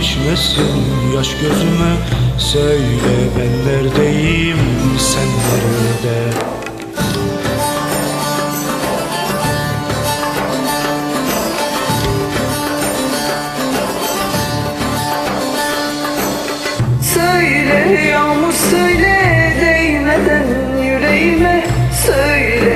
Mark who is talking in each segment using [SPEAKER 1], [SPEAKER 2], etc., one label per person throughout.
[SPEAKER 1] düşmesin. Yaş gözüme Söyle ben neredeyim sen nerede?
[SPEAKER 2] Söyle yağmur söyle değmeden yüreğime Söyle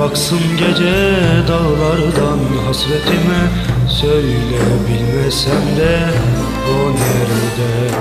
[SPEAKER 1] baksın gece dağlardan hasretime Söyle bilmesem de o nerede